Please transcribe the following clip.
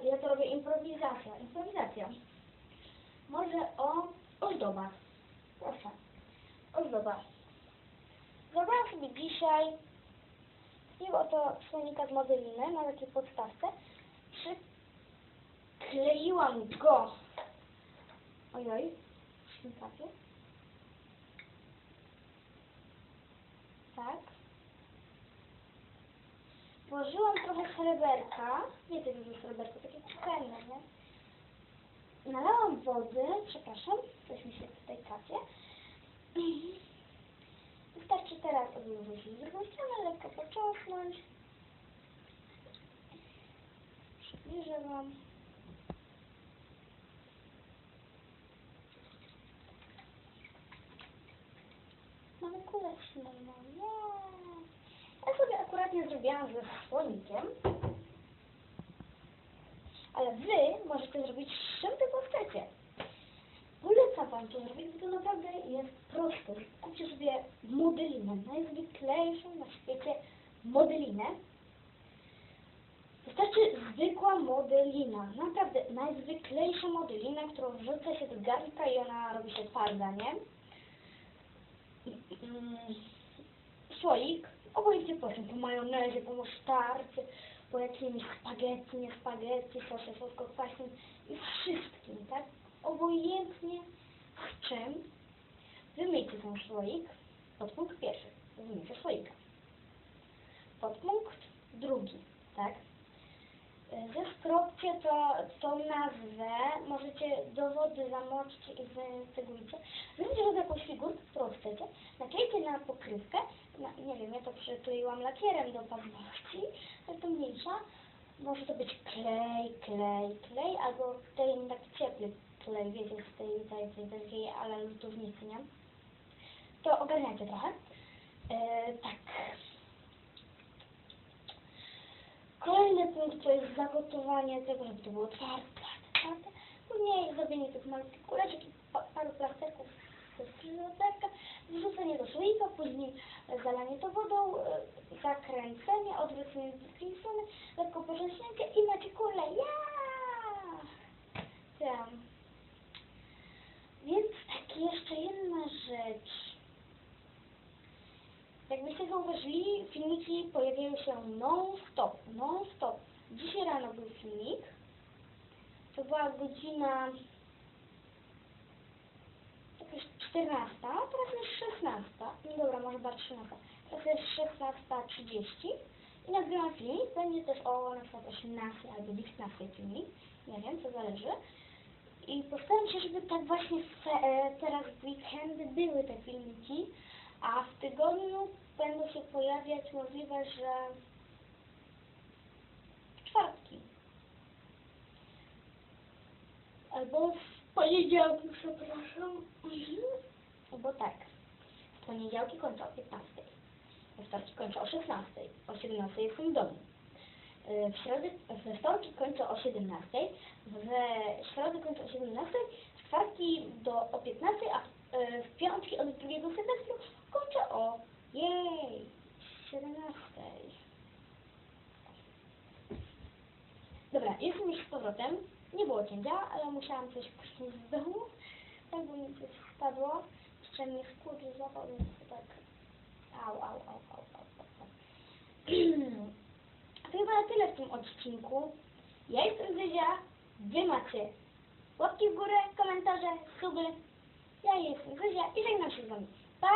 Worek, ja to robię improwizacja. Improwizacja. Może o ozdobach. Proszę. Ozdoba. Zabrałam sobie dzisiaj takiego oto słonika z modeliny na takiej podstawce. Przykleiłam go. Ojoj, szynkacie. Tak. Włożyłam trochę sreberka. Nie tego dużo sreberka, takie kuchenne, nie? Nalałam wody, przepraszam, coś mi się tutaj kapie. Wystarczy teraz odłożyć z drugą stronę, lekko począsnąć. Przybliżę Wam. Mamy kulę śmierną. Ja sobie akuratnie zrobiłam ze słonikiem. Ale Wy możecie zrobić z czym tylko chcecie. Polecam Wam to zrobić, bo to naprawdę jest proste. Kupcie sobie modelinę, najzwyklejszą na świecie modelinę. Wystarczy zwykła modelina, naprawdę najzwyklejsza modelina, którą wrzuca się do garnka i ona robi się twarda, nie? Mm, Słoik, obojętnie po czym, po majonezie, po musztardzie, po jakimś spaghetti, nie spaghetti, sosie słodko-kwaśnym i wszystkim, tak? Obojętnie z czym wymyjcie ten słoik. Podpunkt pierwszy. Wymyjcie słoika. Podpunkt drugi, tak? Zeskropcie to, tą nazwę, możecie do wody zamoczyć i wycegujcie. Weźcie sobie jakąś figurkę, którą chcecie, naklejcie na pokrywkę, na, nie wiem, ja to przykleiłam lakierem do paznokci, ale to mniejsza. Może to być klej, klej, klej, albo ten taki ciepły klej, wiecie, z tej, tej, tej ale lutownicy, nie? To ogarniacie trochę. E, tak. Punkt to jest zagotowanie tego, żeby to było twarde, twarde. Później zrobienie tych malutkich kuleczek i pa, paru plasterków ze skrzyżoterka, wrzucenie do słoika, później zalanie to wodą, e, zakręcenie, odwrócenie z drugiej strony, lekko porzecznięcie i macie kulę. Ja! Tam. Więc tak, jeszcze jedna rzecz. Jakbyście zauważyli, filmiki pojawiają się non-stop, non-stop. Dzisiaj rano był filmik. To była godzina jakaś 14, a teraz jest 16. No dobra, może chyba 13. Teraz jest 16.30 i nagrywam filmik. Będzie też o na przykład 18 albo 19 filmik. Nie wiem, to zależy. I postaram się, żeby tak właśnie e, teraz w weekendy były te filmiki, a w tygodniu będą się pojawiać możliwe, że w czwartki. Albo w poniedziałki, przepraszam. Mhm. Bo tak, w poniedziałki kończę o 15. We wtorki kończę o 16. O 17 jestem w domu. Y, W środę, we wtorki kończę o 17, we środę kończę o 17, w czwartki do, o 15, a y, w piątki od drugiego semestru kończę o jej 17. Już z powrotem. Nie było cięcia, ale musiałam coś puścić z domu. Tak, bo mi coś spadło. Jeszcze mnie skurcz złapał, więc to tak... Au, au, au, au, au. au. To chyba na tyle w tym odcinku. Ja jestem Zyzia, wy macie łapki w górę, komentarze, suby. Ja jestem Zyzia i żegnam się z wami. Pa!